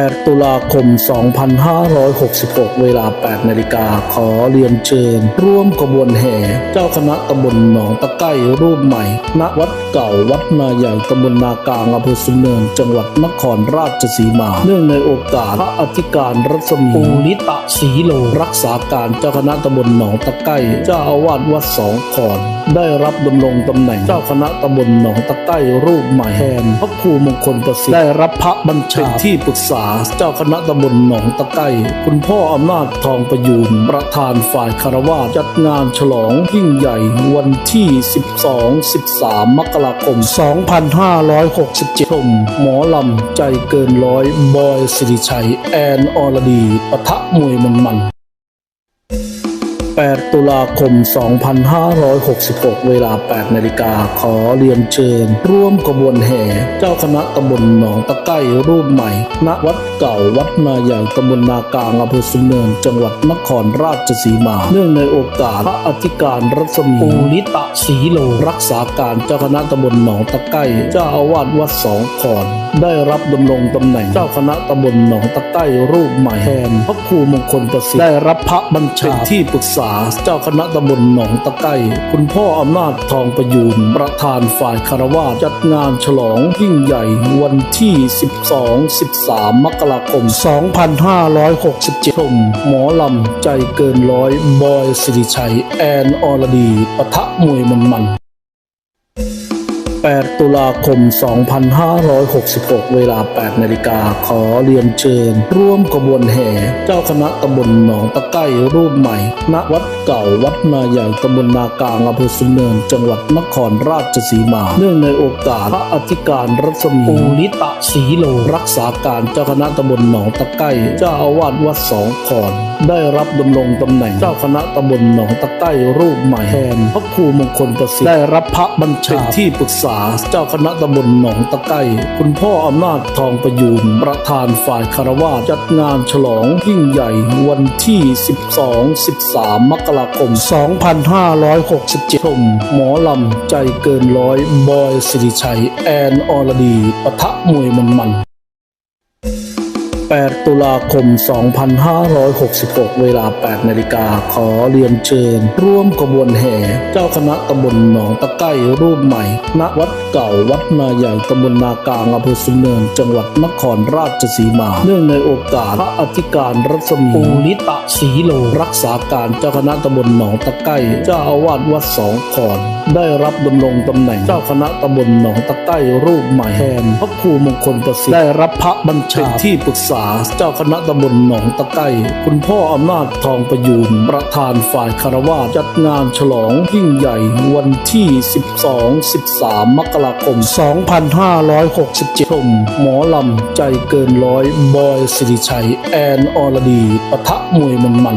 8 ตุลาคม 2566 เวลา 8 นาฬิกา ขอเรียนเชิญ ร่วมขบวนแห่ เจ้าคณะตำบลหนองตะไก้รูปใหม่ ณ วัดเก่าวัดนาใหญ่ตำบลนากลางอำเภอสุนเนิน จังหวัดนครราชสีมา เนื่องในโอกาสพระอธิการรัศมีปูริตะสีโล รักษาการเจ้าคณะตำบลหนองตะไก้เจ้าอาวาสวัดสองขอน ได้รับดำรงตำแหน่งเจ้าคณะตำบลหนองตะไก้รูปใหม่แทนพระครูมงคลประสิทธิ์ได้รับพระบัญชาเป็นที่ปรึกษาเจ้าคณะตำบลหนองตะไก้คุณพ่ออำนาจทองประยูนประธานฝ่ายคารวาสจัดงานฉลองยิ่งใหญ่วันที่ 12-13 มกราคม 2567 ชม หมอลำใจเกินร้อย บอยสิริชัย แอนอรดีปะทะมวยมันมัน 8 ตุลาคม 2566 เวลา 8 นาฬิกา ขอเรียนเชิญ ร่วมขบวนแห่ เจ้าคณะตำบลหนองตะไก้รูปใหม่ ณ วัด เก่าวัดนาใหญ่ตำบลนากลางอำเภอสุนเนิน จังหวัดนครราชสีมา เนื่องในโอกาสพระอธิการรัศมีปูริตะสีโล รักษาการเจ้าคณะตำบลหนองตะไก้เจ้าอาวาสวัดสองขอน ได้รับดำรงตำแหน่งเจ้าคณะตำบลหนองตะไก้รูปใหม่แทนพระครูมงคลประสิทธิ์ได้รับพระบัญชาเป็นที่ปรึกษาเจ้าคณะตำบลหนองตะไก้คุณพ่ออำนาจทองประยูนประธานฝ่ายคารวาสจัดงานฉลองยิ่งใหญ่วันที่ 12-13 มกราคม 2567 ชม หมอลำใจเกินร้อย บอยสิริชัย แอนอรดีปะทะมวยมันมัน 8 ตุลาคม 2566 เวลา 8 นาฬิกา ขอเรียนเชิญ ร่วมขบวนแห่ เจ้าคณะตำบลหนองตะไก้รูปใหม่ ณ วัดเก่าวัดนาใหญ่ตำบลนากลางอำเภอสุนเนิน จังหวัดนครราชสีมา เนื่องในโอกาสพระอธิการรัศมีปูริตะสีโล รักษาการเจ้าคณะตำบลหนองตะไก้เจ้าอาวาสวัดสองขอน ได้รับดำรงตำแหน่งเจ้าคณะตำบลหนองตะไก้รูปใหม่แทนพระครูมงคลประสิทธิ์ได้รับพระบัญชาเป็นที่ปรึกษาเจ้าคณะตำบลหนองตะไก้คุณพ่ออำนาจทองประยูนประธานฝ่ายคารวาสจัดงานฉลองยิ่งใหญ่วันที่ 12-13 มกราคม 2567 ชม หมอลำใจเกินร้อยบอยสิริชัย แอนอรดีปะทะมวยมันมันๆ 8 ตุลาคม 2566 เวลา 8 นาฬิกาขอเรียนเชิญ ร่วมขบวนแห่ เจ้าคณะตำบลหนองตะไก้รูปใหม่ ณ วัดเก่าวัดนาใหญ่ตำบลนากลางอำเภอสุนเนิน จังหวัดนครราชสีมา เนื่องในโอกาสพระอธิการรัศมีปูริตะสีโล รักษาการเจ้าคณะตำบลหนองตะไก้เจ้าอาวาสวัดสองขอนได้รับดำรงตำแหน่งเจ้าคณะตำบลหนองตะไก้รูปใหม่แทนพระครูมงคลประสิทธิ์ได้รับพระบัญชาเป็นที่ปรึกษาเจ้าคณะตำบลหนองตะไก้คุณพ่ออำนาจทองประยูนประธานฝ่ายคารวาสจัดงานฉลองยิ่งใหญ่วันที่ 12-13 มกราคม 2567 ชม หมอลำใจเกินร้อย บอยสิริชัย แอนอรดีปะทะมวยมันมัน